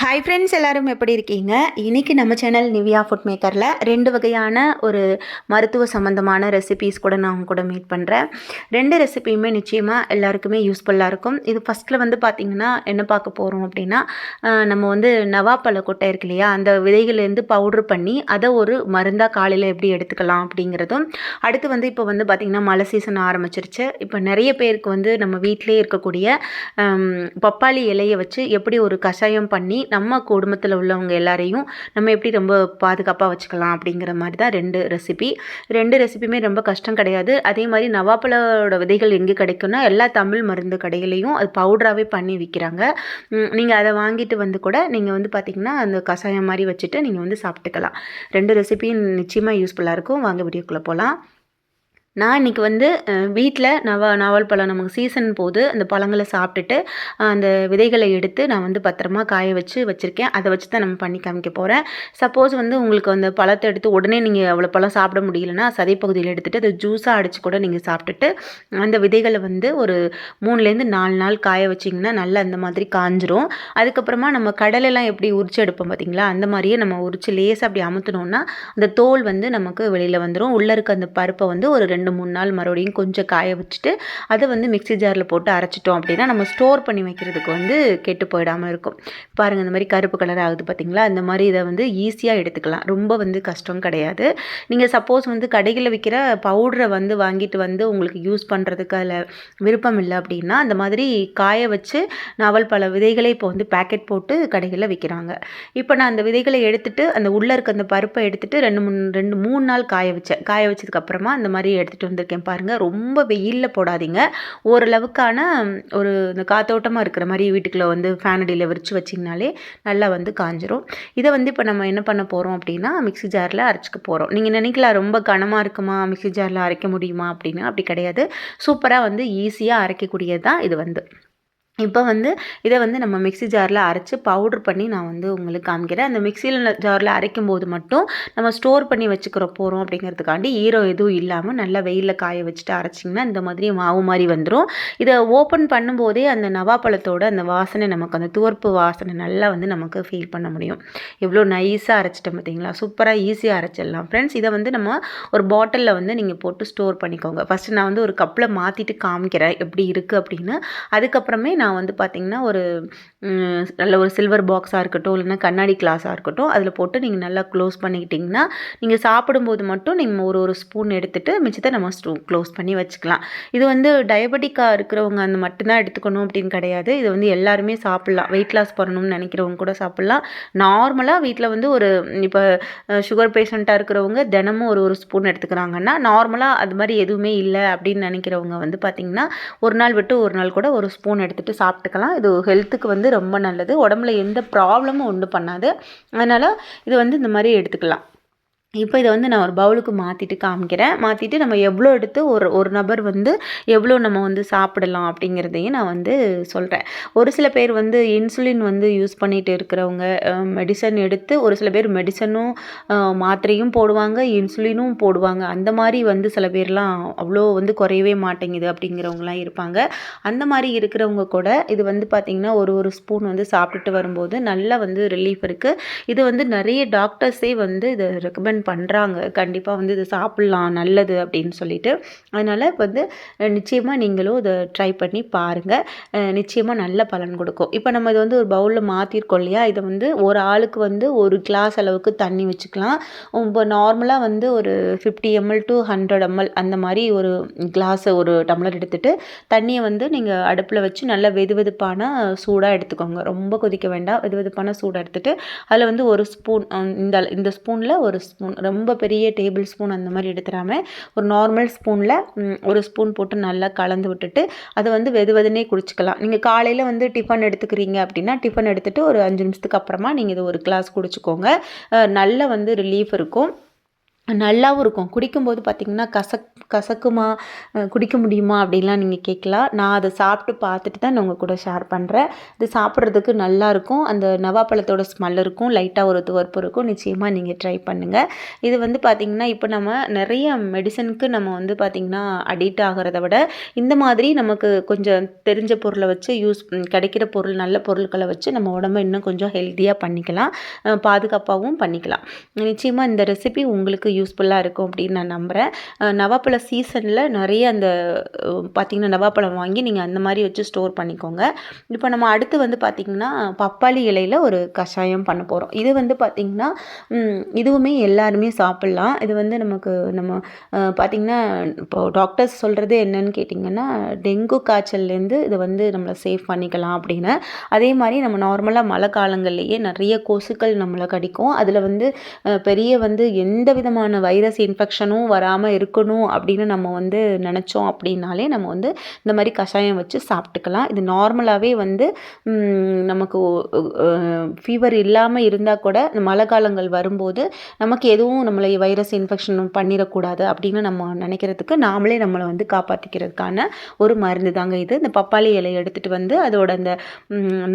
Hi friends எல்லோரும் எப்படி இருக்கீங்க? இன்றைக்கி நம்ம சேனல் நிவியா ஃபுட் மேக்கரில் ரெண்டு வகையான ஒரு மருத்துவ சம்மந்தமான ரெசிபீஸ் கூட நான் உங்க கூட மீட் பண்ணுறேன் ரெண்டு ரெசிபியுமே நிச்சயமாக எல்லாருக்குமே யூஸ்ஃபுல்லாக இருக்கும். இது ஃபஸ்ட்டில் வந்து பார்த்திங்கன்னா என்ன பார்க்க போகிறோம் அப்படின்னா நம்ம வந்து நவாப்பழ கொட்டை இருக்கு இல்லையா? அந்த விதைகள்லேருந்து பவுட்ரு பண்ணி அதை ஒரு மருந்தாக காலையில் எப்படி எடுத்துக்கலாம் அப்படிங்கிறதும் அடுத்து வந்து இப்போ வந்து பார்த்திங்கன்னா மழை சீசன் ஆரம்பிச்சிருச்சு. இப்போ நிறைய பேருக்கு வந்து நம்ம வீட்டிலே இருக்கக்கூடிய பப்பாளி இலையை வச்சு எப்படி ஒரு கஷாயம் பண்ணி நம்ம குடும்பத்தில் உள்ளவங்க எல்லாரையும் நம்ம எப்படி ரொம்ப பாதுகாப்பாக வச்சுக்கலாம் அப்படிங்கிற மாதிரி தான் ரெண்டு ரெசிபி ரெண்டு ரெசிபியுமே ரொம்ப கஷ்டம் கிடையாது. அதே மாதிரி நவாப்பழோட விதைகள் எங்கே கிடைக்கும்னா எல்லா தமிழ் மருந்து கடைகளையும் அது பவுடராகவே பண்ணி விற்கிறாங்க நீங்கள் அதை வாங்கிட்டு வந்து கூட நீங்கள் வந்து பார்த்திங்கன்னா அந்த கஷாயம் மாதிரி வச்சுட்டு நீங்கள் வந்து சாப்பிட்டுக்கலாம். ரெண்டு ரெசிபியும் நிச்சயமாக யூஸ்ஃபுல்லாக இருக்கும். வாங்க வீடியோக்குள்ளே போகலாம் நான் இன்றைக்கி வந்து வீட்டில் நவ நாவல் பழம் நமக்கு சீசன் போது அந்த பழங்களை சாப்பிட்டுட்டு அந்த விதைகளை எடுத்து நான் வந்து பத்திரமா காய வச்சு வச்சுருக்கேன். அதை வச்சு தான் நம்ம பண்ணி காமிக்க போகிறேன் சப்போஸ் வந்து உங்களுக்கு அந்த பழத்தை எடுத்து உடனே நீங்கள் அவ்வளோ பழம் சாப்பிட முடியலன்னா சதைப்பகுதியில் எடுத்துகிட்டு அதை ஜூஸாக அடித்து கூட நீங்கள் சாப்பிட்டுட்டு அந்த விதைகளை வந்து ஒரு மூணுலேருந்து நாலு நாள் காய வச்சிங்கன்னா நல்லா அந்த மாதிரி காஞ்சிரும். அதுக்கப்புறமா நம்ம கடலெல்லாம் எப்படி உரிச்சு எடுப்போம் பார்த்தீங்களா அந்த மாதிரியே நம்ம உரிச்சு லேசாக அப்படி அமுத்தினோன்னா அந்த தோல் வந்து நமக்கு வெளியில் வந்துடும் உள்ளே இருக்க அந்த பருப்பை வந்து ஒரு ரெண்டு மூணு நாள் மறுபடியும் கொஞ்சம் காய வச்சுட்டு அதை வந்து மிக்ஸி ஜாரில் போட்டு அரைச்சிட்டோம் அப்படின்னா நம்ம ஸ்டோர் பண்ணி வைக்கிறதுக்கு வந்து கெட்டு போயிடாமல் இருக்கும். பாருங்கள் இந்த மாதிரி கருப்பு கலர் ஆகுது பார்த்தீங்களா இந்த மாதிரி இதை வந்து ஈஸியாக எடுத்துக்கலாம். ரொம்ப வந்து கஷ்டம் கிடையாது. நீங்கள் சப்போஸ் வந்து கடைகளில் விற்கிற பவுடரை வந்து வாங்கிட்டு வந்து உங்களுக்கு யூஸ் பண்ணுறதுக்கு அதில் விருப்பம் இல்லை அப்படின்னா அந்த மாதிரி காய வச்சு நாவல் பல விதைகளை இப்போ வந்து பேக்கெட் போட்டு கடைகளில் விற்கிறாங்க இப்போ நான் அந்த விதைகளை எடுத்துகிட்டு அந்த உள்ளே இருக்க அந்த பருப்பை எடுத்துகிட்டு ரெண்டு மூணு ரெண்டு மூணு நாள் காய வச்சேன். காய வச்சதுக்கப்புறமா அந்த மாதிரி எடுத்துகிட்டு வந்திருக்கேன் பாருங்கள் ரொம்ப வெயிலில் போடாதீங்க. ஓரளவுக்கான ஒரு இந்த காத்தோட்டமாக இருக்கிற மாதிரி வீட்டுக்குள்ளே வந்து ஃபேன் அடியில் விரித்து வச்சிங்கனாலே நல்லா வந்து காஞ்சிரும். இதை வந்து இப்போ நம்ம என்ன பண்ண போகிறோம் அப்படின்னா மிக்சி ஜாரில் அரைச்சிக்க போகிறோம் நீங்கள் நினைக்கலாம் ரொம்ப கனமாக இருக்குமா? மிக்ஸி ஜாரில் அரைக்க முடியுமா? அப்படின்னு அப்படி கிடையாது. சூப்பராக வந்து ஈஸியாக அரைக்கக்கூடியது தான் இது வந்து. இப்போ வந்து இதை வந்து நம்ம மிக்ஸி ஜாரில் அரைச்சி பவுட்ரு பண்ணி நான் வந்து உங்களுக்கு காமிக்கிறேன். அந்த மிக்சியில் ஜாரில் அரைக்கும் போது மட்டும் நம்ம ஸ்டோர் பண்ணி வச்சுக்கிற போகிறோம் அப்படிங்கிறதுக்காண்டி ஈரம் எதுவும் இல்லாமல் நல்லா வெயிலில் காய வச்சுட்டு அரைச்சிங்கன்னா இந்த மாதிரி மாவு மாதிரி வந்துடும் இதை ஓப்பன் பண்ணும்போதே அந்த நவாப்பழத்தோட அந்த வாசனை நமக்கு அந்த துவர்ப்பு வாசனை நல்லா வந்து நமக்கு ஃபீல் பண்ண முடியும். எவ்வளோ நைஸாக அரைச்சிட்டோம் பார்த்தீங்களா? சூப்பராக ஈஸியாக அரைச்சிடலாம். ஃப்ரெண்ட்ஸ் இதை வந்து நம்ம ஒரு பாட்டிலில் வந்து நீங்கள் போட்டு ஸ்டோர் பண்ணிக்கோங்க. ஃபஸ்ட்டு நான் வந்து ஒரு கப்பில் மாற்றிட்டு காமிக்கிறேன் எப்படி இருக்குது அப்படின்னு. அதுக்கப்புறமே நான் நான் வந்து பார்த்திங்கன்னா ஒரு நல்ல ஒரு சில்வர் பாக்ஸாக இருக்கட்டும் இல்லைன்னா கண்ணாடி கிளாஸாக இருக்கட்டும் அதில் போட்டு நீங்கள் நல்லா க்ளோஸ் பண்ணிக்கிட்டிங்கன்னா நீங்கள் சாப்பிடும்போது மட்டும் நீங்கள் ஒரு ஒரு ஸ்பூன் எடுத்துகிட்டு மிச்சத்தை நம்ம ஸ்டூ க்ளோஸ் பண்ணி வச்சுக்கலாம். இது வந்து டயபெட்டிக்காக இருக்கிறவங்க அந்த மட்டும்தான் எடுத்துக்கணும் அப்படின்னு கிடையாது. இது வந்து எல்லாருமே சாப்பிட்லாம். வெயிட் லாஸ் பண்ணணும்னு நினைக்கிறவங்க கூட சாப்பிட்லாம். நார்மலாக வீட்டில் வந்து ஒரு இப்போ சுகர் பேஷண்ட்டாக இருக்கிறவங்க தினமும் ஒரு ஒரு ஸ்பூன் எடுத்துக்கிறாங்கன்னா நார்மலாக அது மாதிரி எதுவுமே இல்லை அப்படின்னு நினைக்கிறவங்க வந்து பார்த்திங்கன்னா ஒரு நாள் விட்டு ஒரு நாள் கூட ஒரு ஸ்பூன் எடுத்துகிட்டு சாப்பிட்டுக்கலாம். இது ஹெல்த்துக்கு வந்து ரொம்ப நல்லது. உடம்புல எந்த ப்ராப்ளமும் ஒன்றும் பண்ணாது. அதனால் இது வந்து இந்த மாதிரி எடுத்துக்கலாம். இப்போ இதை வந்து நான் ஒரு பவுலுக்கு மாற்றிட்டு காமிக்கிறேன். மாற்றிட்டு நம்ம எவ்வளோ எடுத்து ஒரு ஒரு நபர் வந்து எவ்வளோ நம்ம வந்து சாப்பிடலாம் அப்படிங்கிறதையும் நான் வந்து சொல்கிறேன் ஒரு சில பேர் வந்து இன்சுலின் வந்து யூஸ் பண்ணிகிட்டு இருக்கிறவங்க மெடிசன் எடுத்து ஒரு சில பேர் மெடிசனும் மாத்திரையும் போடுவாங்க இன்சுலினும் போடுவாங்க. அந்த மாதிரி வந்து சில பேர்லாம் அவ்வளோ வந்து குறையவே மாட்டேங்குது அப்படிங்கிறவங்களாம் இருப்பாங்க. அந்த மாதிரி இருக்கிறவங்க கூட இது வந்து பார்த்திங்கன்னா ஒரு ஒரு ஸ்பூன் வந்து சாப்பிட்டுட்டு வரும்போது நல்லா வந்து ரிலீஃப் இருக்குது இது வந்து நிறைய டாக்டர்ஸே வந்து இதை ரெக்கமெண்ட் பண்ணுறாங்க கண்டிப்பாக வந்து இதை சாப்பிட்லாம் நல்லது அப்படின்னு சொல்லிட்டு. அதனால் இப்போ வந்து நிச்சயமாக நீங்களும் இதை ட்ரை பண்ணி பாருங்கள் நிச்சயமாக நல்ல பலன் கொடுக்கும். இப்போ நம்ம இது வந்து ஒரு பவுலில் மாற்றிருக்கோம் இல்லையா? இதை வந்து ஒரு ஆளுக்கு வந்து ஒரு கிளாஸ் அளவுக்கு தண்ணி வச்சுக்கலாம். இப்போ நார்மலாக வந்து ஒரு fifty ML to hundred ML அந்த மாதிரி ஒரு கிளாஸை ஒரு டம்ளர் எடுத்துகிட்டு தண்ணியை வந்து நீங்கள் அடுப்பில் வச்சு நல்லா வெது வெதுப்பான சூடாக எடுத்துக்கோங்க. ரொம்ப கொதிக்க வேண்டாம். வெது வெதுப்பான சூடாக எடுத்துகிட்டு அதில் வந்து ஒரு ஸ்பூன் இந்த இந்த ஸ்பூனில் ஒரு ஸ்பூன் ரொம்ப பெரிய டேபிள் ஸ்பூன் அந்த மாதிரி எடுத்துடாமல் ஒரு நார்மல் ஸ்பூனில் ஒரு ஸ்பூன் போட்டு நல்லா கலந்து விட்டுட்டு அதை வந்து வெது வெதுனே குடிச்சிக்கலாம். நீங்கள் காலையில் வந்து டிஃபன் எடுத்துக்கிறீங்க அப்படின்னா டிஃபன் எடுத்துகிட்டு ஒரு அஞ்சு நிமிஷத்துக்கு அப்புறமா நீங்கள் இது ஒரு கிளாஸ் குடிச்சிக்கோங்க. நல்ல வந்து ரிலீஃப் இருக்கும். நல்லாவும் இருக்கும். குடிக்கும்போது பார்த்திங்கன்னா கசக் கசக்குமா குடிக்க முடியுமா அப்படின்லாம் நீங்கள் கேட்கலாம். நான் அதை சாப்பிட்டு பார்த்துட்டு தான் நான் உங்கள் கூட ஷேர் பண்ணுறேன் இது சாப்பிட்றதுக்கு நல்லாயிருக்கும் அந்த நவாப்பழத்தோட ஸ்மெல் இருக்கும். லைட்டாக ஒரு துவர்ப்பு இருக்கும். நிச்சயமாக நீங்கள் ட்ரை பண்ணுங்கள் இது வந்து பார்த்திங்கன்னா இப்போ நம்ம நிறைய மெடிசனுக்கு நம்ம வந்து பார்த்திங்கன்னா அடிக்ட் ஆகிறத விட இந்த மாதிரி நமக்கு கொஞ்சம் தெரிஞ்ச பொருளை வச்சு யூஸ் கிடைக்கிற பொருள் நல்ல பொருட்களை வச்சு நம்ம உடம்ப இன்னும் கொஞ்சம் ஹெல்த்தியாக பண்ணிக்கலாம். பாதுகாப்பாகவும் பண்ணிக்கலாம். நிச்சயமாக இந்த ரெசிபி உங்களுக்கு யூஸ்ஃபுல்லாக இருக்கும் அப்படின்னு நான் நம்புகிறேன் நவாப்பழ சீசனில் நிறைய அந்த பார்த்திங்கன்னா நவாப்பழம் வாங்கி நீங்கள் அந்த மாதிரி வச்சு ஸ்டோர் பண்ணிக்கோங்க. இப்போ நம்ம அடுத்து வந்து பார்த்திங்கன்னா பப்பாளி இலையில் ஒரு கஷாயம் பண்ண போகிறோம் இது வந்து பார்த்திங்கன்னா இதுவுமே எல்லாருமே சாப்பிட்லாம். இது வந்து நமக்கு நம்ம பார்த்திங்கன்னா இப்போ டாக்டர்ஸ் சொல்கிறது என்னன்னு கேட்டிங்கன்னா டெங்கு காய்ச்சல்லேருந்து இதை வந்து நம்மளை சேஃப் பண்ணிக்கலாம் அப்படின்னு. அதே மாதிரி நம்ம நார்மலாக மழை காலங்கள்லேயே நிறைய கொசுக்கள் நம்மளை கடிக்கும். அதில் வந்து பெரிய வந்து எந்த விதமான வைரஸ் இன்ஃபெக்ஷனும் வராமல் இருக்கணும் அப்படின்னு நம்ம வந்து நினச்சோம் அப்படின்னாலே நம்ம வந்து இந்த மாதிரி கஷாயம் வச்சு சாப்பிட்டுக்கலாம். இது நார்மலாகவே வந்து நமக்கு ஃபீவர் இல்லாமல் இருந்தால் கூட இந்த மழை காலங்கள் வரும்போது நமக்கு எதுவும் நம்மளை வைரஸ் இன்ஃபெக்ஷன் பண்ணிடக்கூடாது அப்படின்னு நம்ம நினைக்கிறதுக்கு நாமளே நம்மளை வந்து காப்பாற்றிக்கிறதுக்கான ஒரு மருந்து தாங்க இது. இந்த பப்பாளி இலையை எடுத்துகிட்டு வந்து அதோட அந்த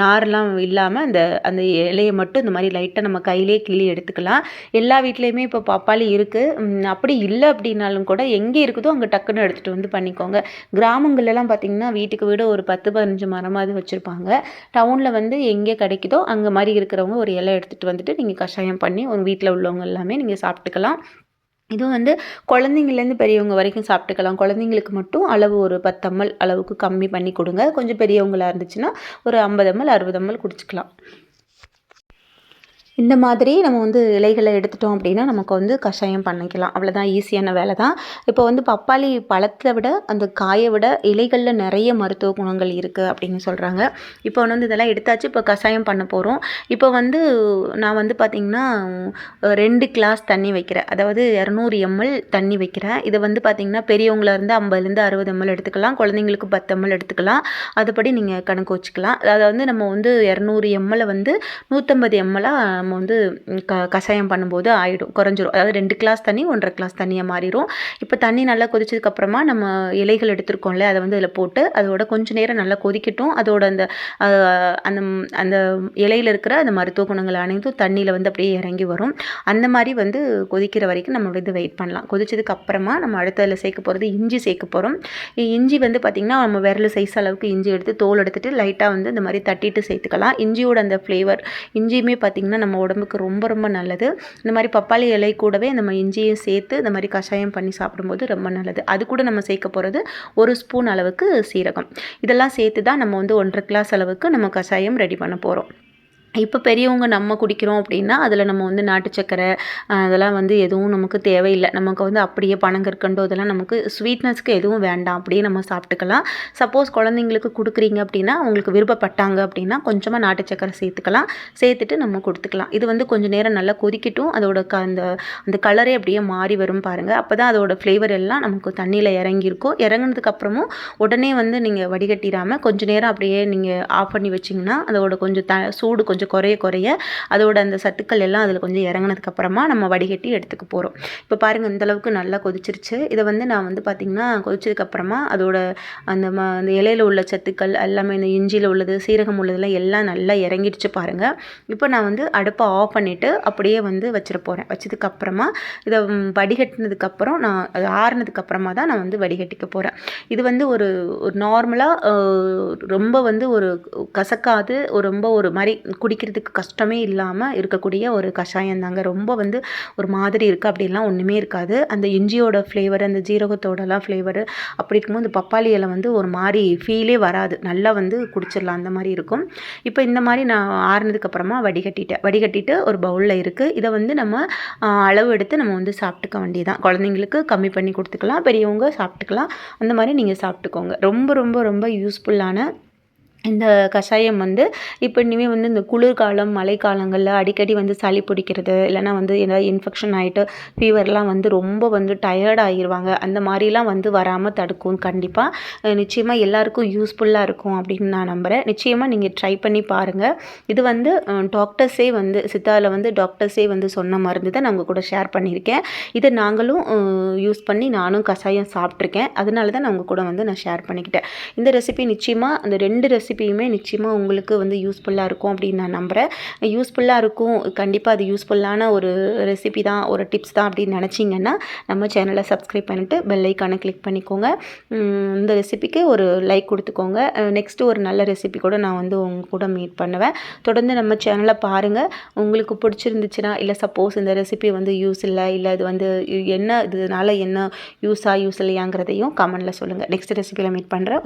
நார்லாம் இல்லாமல் அந்த அந்த இலையை மட்டும் இந்த மாதிரி லைட்டாக நம்ம கையிலே கிள்ளி எடுத்துக்கலாம். எல்லா வீட்லேயுமே இப்போ பப்பாளி இருக்குது அப்படி இல்லை அப்படின்னாலும் கூட எங்கே இருக்குதோ அங்கே டக்குன்னு எடுத்துகிட்டு வந்து பண்ணிக்கோங்க. கிராமங்கள்லாம் பார்த்திங்கன்னா வீட்டுக்கு வீடு ஒரு பத்து பதினஞ்சு மரமாவது வச்சுருப்பாங்க. டவுனில் வந்து எங்கே கிடைக்குதோ அங்கே மாதிரி இருக்கிறவங்க ஒரு இலை எடுத்துகிட்டு வந்துட்டு நீங்கள் கஷாயம் பண்ணி உங்கள் வீட்டில் உள்ளவங்க எல்லாமே நீங்கள் சாப்பிட்டுக்கலாம். இதுவும் வந்து குழந்தைங்கள்லேருந்து பெரியவங்க வரைக்கும் சாப்பிட்டுக்கலாம். குழந்தைங்களுக்கு மட்டும் அளவு ஒரு பத்தம்மல் அளவுக்கு கம்மி பண்ணி கொடுங்க. கொஞ்சம் பெரியவங்களாக இருந்துச்சுன்னா ஒரு ஐம்பது ml அறுபது அம்மல் குடிச்சிக்கலாம். இந்த மாதிரி நம்ம வந்து இலைகளை எடுத்துட்டோம் அப்படின்னா நமக்கு வந்து கஷாயம் பண்ணிக்கலாம். அவ்வளோதான் ஈஸியான வேலை தான் இப்போ வந்து பப்பாளி பழத்தை விட அந்த காயை விட இலைகளில் நிறைய மருத்துவ குணங்கள் இருக்குது அப்படின்னு சொல்கிறாங்க இப்போ வந்து இதெல்லாம் எடுத்தாச்சு இப்போ கஷாயம் பண்ண போகிறோம் இப்போ வந்து நான் வந்து பார்த்திங்கன்னா ரெண்டு கிளாஸ் தண்ணி வைக்கிறேன். அதாவது இரநூறு எம்எல் தண்ணி வைக்கிறேன். இதை வந்து பார்த்திங்கன்னா பெரியவங்களா இருந்து ஐம்பதுலேருந்து அறுபது எம்எல் எடுத்துக்கலாம். குழந்தைங்களுக்கு பத்து எம்எல் எடுத்துக்கலாம். அதுபடி நீங்கள் கணக்கு வச்சுக்கலாம். அதாவது வந்து நம்ம வந்து இரநூறு எம்எல்லை வந்து நூற்றம்பது எம்எல்லாக நம்ம வந்து க கஷாயம் பண்ணும்போது ஆகிடும் குறைஞ்சிரும். அதாவது ரெண்டு கிளாஸ் தண்ணி ஒன்றரை கிளாஸ் தண்ணியாக மாறிடும் இப்போ தண்ணி நல்லா கொதிச்சதுக்கப்புறமா நம்ம இலைகள் எடுத்துருக்கோம்ல அதை வந்து அதில் போட்டு அதோட கொஞ்சம் நேரம் நல்லா கொதிக்கட்டும். அதோட அந்த அந்த அந்த இலையில் இருக்கிற அந்த மருத்துவ குணங்கள் அனைத்தும் தண்ணியில் வந்து அப்படியே இறங்கி வரும். அந்த மாதிரி வந்து கொதிக்கிற வரைக்கும் நம்ம வந்து வெயிட் பண்ணலாம். கொதிச்சதுக்கு அப்புறமா நம்ம அடுத்ததில் சேர்க்க போகிறது இஞ்சி சேர்க்க போகிறோம் இஞ்சி வந்து பார்த்திங்கன்னா நம்ம விரல் சைஸ் அளவுக்கு இஞ்சி எடுத்து தோல் எடுத்துட்டு லைட்டாக வந்து இந்த மாதிரி தட்டிட்டு சேர்த்துக்கலாம். இஞ்சியோட அந்த ஃப்ளேவர் இஞ்சியுமே பார்த்திங்கன்னா நம்ம நம்ம உடம்புக்கு ரொம்ப ரொம்ப நல்லது. இந்த மாதிரி பப்பாளி இலை கூடவே நம்ம இஞ்சியும் சேர்த்து இந்த மாதிரி கஷாயம் பண்ணி சாப்பிடும்போது ரொம்ப நல்லது. அது கூட நம்ம சேர்க்க போகிறது ஒரு ஸ்பூன் அளவுக்கு சீரகம். இதெல்லாம் சேர்த்து தான் நம்ம வந்து ஒன்றரை கிளாஸ் அளவுக்கு நம்ம கஷாயம் ரெடி பண்ண போகிறோம் இப்போ பெரியவங்க நம்ம குடிக்கிறோம் அப்படின்னா அதில் நம்ம வந்து நாட்டு சக்கரை அதெல்லாம் வந்து எதுவும் நமக்கு தேவையில்லை. நமக்கு வந்து அப்படியே பனங்கற்கண்டோ இதெல்லாம் நமக்கு ஸ்வீட்னஸ்க்கு எதுவும் வேண்டாம். அப்படியே நம்ம சாப்பிட்டுக்கலாம். சப்போஸ் குழந்தைங்களுக்கு கொடுக்குறீங்க அப்படின்னா அவங்களுக்கு விருப்பப்பட்டாங்க அப்படின்னா கொஞ்சமாக நாட்டு சக்கரை சேர்த்துக்கலாம். சேர்த்துட்டு நம்ம கொடுத்துக்கலாம். இது வந்து கொஞ்சம் நேரம் நல்லா கொதிக்கட்டும். அதோட க அந்த அந்த கலரே அப்படியே மாறி வரும் பாருங்கள் அப்போ தான் அதோட ஃப்ளேவர் எல்லாம் நமக்கு தண்ணியில் இறங்கியிருக்கும். இறங்கினதுக்கப்புறமும் உடனே வந்து நீங்கள் வடிகட்டிடாமல் கொஞ்சம் நேரம் அப்படியே நீங்கள் ஆஃப் பண்ணி வச்சிங்கன்னா அதோட கொஞ்சம் த சூடு கொஞ்சம் கொஞ்சம் குறைய குறைய அதோட அந்த சத்துக்கள் எல்லாம் அதில் கொஞ்சம் இறங்குனதுக்கு அப்புறமா நம்ம வடிகட்டி எடுத்துக்க போகிறோம் இப்போ பாருங்கள் இந்தளவுக்கு நல்லா கொதிச்சிருச்சு. இதை வந்து நான் வந்து பார்த்திங்கன்னா கொதிச்சதுக்கப்புறமா அதோட அந்த ம அந்த இலையில உள்ள சத்துக்கள் எல்லாமே இந்த இஞ்சியில் உள்ளது சீரகம் உள்ளதெல்லாம் எல்லாம் நல்லா இறங்கிடுச்சு பாருங்கள் இப்போ நான் வந்து அடுப்பை ஆஃப் பண்ணிவிட்டு அப்படியே வந்து வச்சிட போகிறேன் வச்சதுக்கப்புறமா இதை வடிகட்டினதுக்கப்புறம் நான் அது ஆறுனதுக்கப்புறமா தான் நான் வந்து வடிகட்டிக்க போகிறேன் இது வந்து ஒரு ஒரு நார்மலாக ரொம்ப வந்து ஒரு கசக்காது ஒரு ரொம்ப ஒரு மாதிரி குடிக்கிறதுக்கு கஷ்டமே இல்லாமல் இருக்கக்கூடிய ஒரு கஷாயம் தாங்க ரொம்ப வந்து ஒரு மாதிரி இருக்குது அப்படிலாம் ஒன்றுமே இருக்காது. அந்த இஞ்சியோட ஃப்ளேவர் அந்த ஜீரகத்தோடலாம் ஃப்ளேவர் அப்படி இருக்கும்போது இந்த பப்பாளி இலை வந்து ஒரு மாதிரி ஃபீலே வராது. நல்லா வந்து குடிச்சிடலாம். அந்த மாதிரி இருக்கும். இப்போ இந்த மாதிரி நான் ஆறுனதுக்கப்புறமா வடிகட்டிட்டேன். வடிகட்டிட்டு ஒரு பவுலில் இருக்குது இதை வந்து நம்ம அளவு எடுத்து நம்ம வந்து சாப்பிட்டுக்க வேண்டியதான் குழந்தைங்களுக்கு கம்மி பண்ணி கொடுத்துக்கலாம். பெரியவங்க சாப்பிட்டுக்கலாம். அந்த மாதிரி நீங்கள் சாப்பிட்டுக்கோங்க. ரொம்ப ரொம்ப ரொம்ப யூஸ்ஃபுல்லான இந்த கஷாயம் வந்து இப்போ இனிமேல் வந்து இந்த குளிர்காலம் மழைக்காலங்களில் அடிக்கடி வந்து சளி பிடிக்கிறது இல்லைனா வந்து ஏதாவது இன்ஃபெக்ஷன் ஆகிட்டு ஃபீவர்லாம் வந்து ரொம்ப வந்து டயர்ட் ஆகிருவாங்க. அந்த மாதிரிலாம் வந்து வராமல் தடுக்கும் கண்டிப்பாக நிச்சயமாக எல்லாருக்கும் யூஸ்ஃபுல்லாக இருக்கும் அப்படின்னு நான் நம்புகிறேன் நிச்சயமாக நீங்கள் ட்ரை பண்ணி பாருங்கள் இது வந்து டாக்டர்ஸே வந்து சித்தாவில் வந்து டாக்டர்ஸே வந்து சொன்ன மருந்து தான் நான் உங்கள் கூட ஷேர் பண்ணியிருக்கேன். இதை நாங்களும் யூஸ் பண்ணி நானும் கஷாயம் சாப்பிட்ருக்கேன் அதனால தான் நான் உங்கள் கூட வந்து நான் ஷேர் பண்ணிக்கிட்டேன். இந்த ரெசிபி நிச்சயமாக அந்த ரெண்டு ரெசிபியுமே நிச்சயமாக உங்களுக்கு வந்து யூஸ்ஃபுல்லாக இருக்கும் அப்படின்னு நான் நம்புகிறேன் யூஸ்ஃபுல்லாக இருக்கும் கண்டிப்பாக அது யூஸ்ஃபுல்லான ஒரு ரெசிபி தான் ஒரு டிப்ஸ் தான் அப்படின்னு நினச்சிங்கன்னா நம்ம சேனலை சப்ஸ்கிரைப் பண்ணிவிட்டு பெல் ஐக்கானை கிளிக் பண்ணிக்கோங்க. இந்த ரெசிபிக்கு ஒரு லைக் கொடுத்துக்கோங்க. நெக்ஸ்ட்டு ஒரு நல்ல ரெசிபி கூட நான் வந்து உங்க கூட மீட் பண்ணுவேன். தொடர்ந்து நம்ம சேனலை பாருங்கள் உங்களுக்கு பிடிச்சிருந்துச்சுன்னா இல்லை சப்போஸ் இந்த ரெசிபி வந்து யூஸ் இல்லை இல்லை இது வந்து என்ன இதனால என்ன யூஸாக யூஸ் இல்லையாங்கிறதையும் கமெண்டில் சொல்லுங்கள் நெக்ஸ்ட் ரெசிபியில் மீட் பண்ணுறேன்